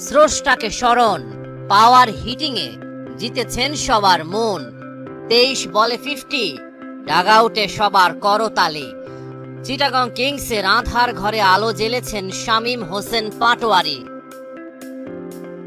স্রষ্টাকে স্মরণ, পাওয়ার হিটিংয়ে জিতেছেন সবার মন। তেইশ বলে ফিফটি ডাগাউটে সবার করতালি। চিটাগং কিংসের আধার ঘরে আলো জ্বেলেছেন শামীম হোসেন পাটোয়ারি।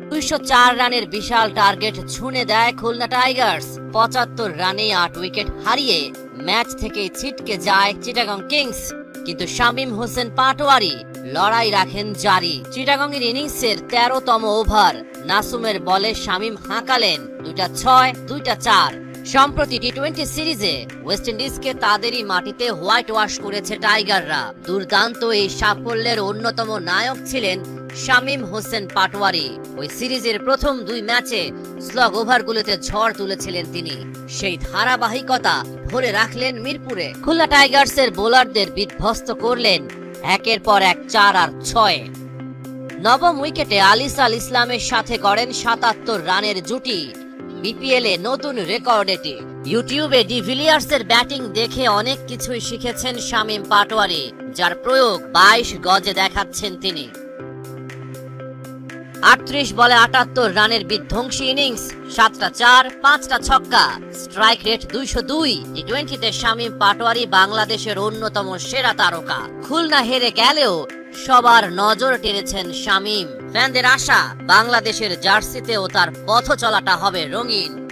দুইশো চার রানের বিশাল টার্গেট ছুঁড়ে দেয় খুলনা টাইগার্স। পঁচাত্তর রানে আট উইকেট হারিয়ে ম্যাচ থেকে ছিটকে যায় চিটাগং কিংস। কিন্তু শামীম হোসেন পাটোয়ারি লড়াই রাখেন জারি। চিটাগং এর ইনিংসের তেরোতম ওভার। নাসুমের বলে শামীম হাঁকালেন। দুইটা ছয়, দুইটা চার। সম্প্রতি টি টোয়েন্টি সিরিজে ওয়েস্ট ইন্ডিজকে তাদেরই মাটিতে হোয়াইট ওয়াশ করেছে টাইগাররা। দুর্দান্ত এই সাফল্যের অন্যতম নায়ক ছিলেন শামীম হোসেন পাটোয়ারি। ওই সিরিজের প্রথম দুই ম্যাচে স্লগ ওভারগুলোতে ঝড় তুলেছিলেন তিনি। সেই ধারাবাহিকতা ধরে রাখলেন মিরপুরে। খুলনা টাইগার্সের বোলারদের বিধ্বস্ত করলেন একের পর এক চার আর ছয়। নবম উইকেটে আলিসাল ইসলামের সাথে করেন সাতাত্তর রানের জুটি। বিপিএল এ নতুন রেকর্ড এটি। ইউটিউবে ডিভিলিয়ার্সের ব্যাটিং দেখে অনেক কিছুই শিখেছেন শামীম পাটোয়ারি, যার প্রয়োগ বাইশ গজে দেখাচ্ছেন তিনি। আটত্রিশ বলে আটাত্তর রানের বিধ্বংসী ইনিংস, সাতটা চার, পাঁচটা ছক্কা। স্ট্রাইক রেট দুইশো দুই। টি টোয়েন্টিতে শামীম পাটোয়ারি বাংলাদেশের অন্যতম সেরা তারকা। খুলনা হেরে গেলেও সবার নজর টেনেছেন শামীম। ফ্যানদের আশা, বাংলাদেশের জার্সিতেও তার পথ চলাটা হবে রঙিন।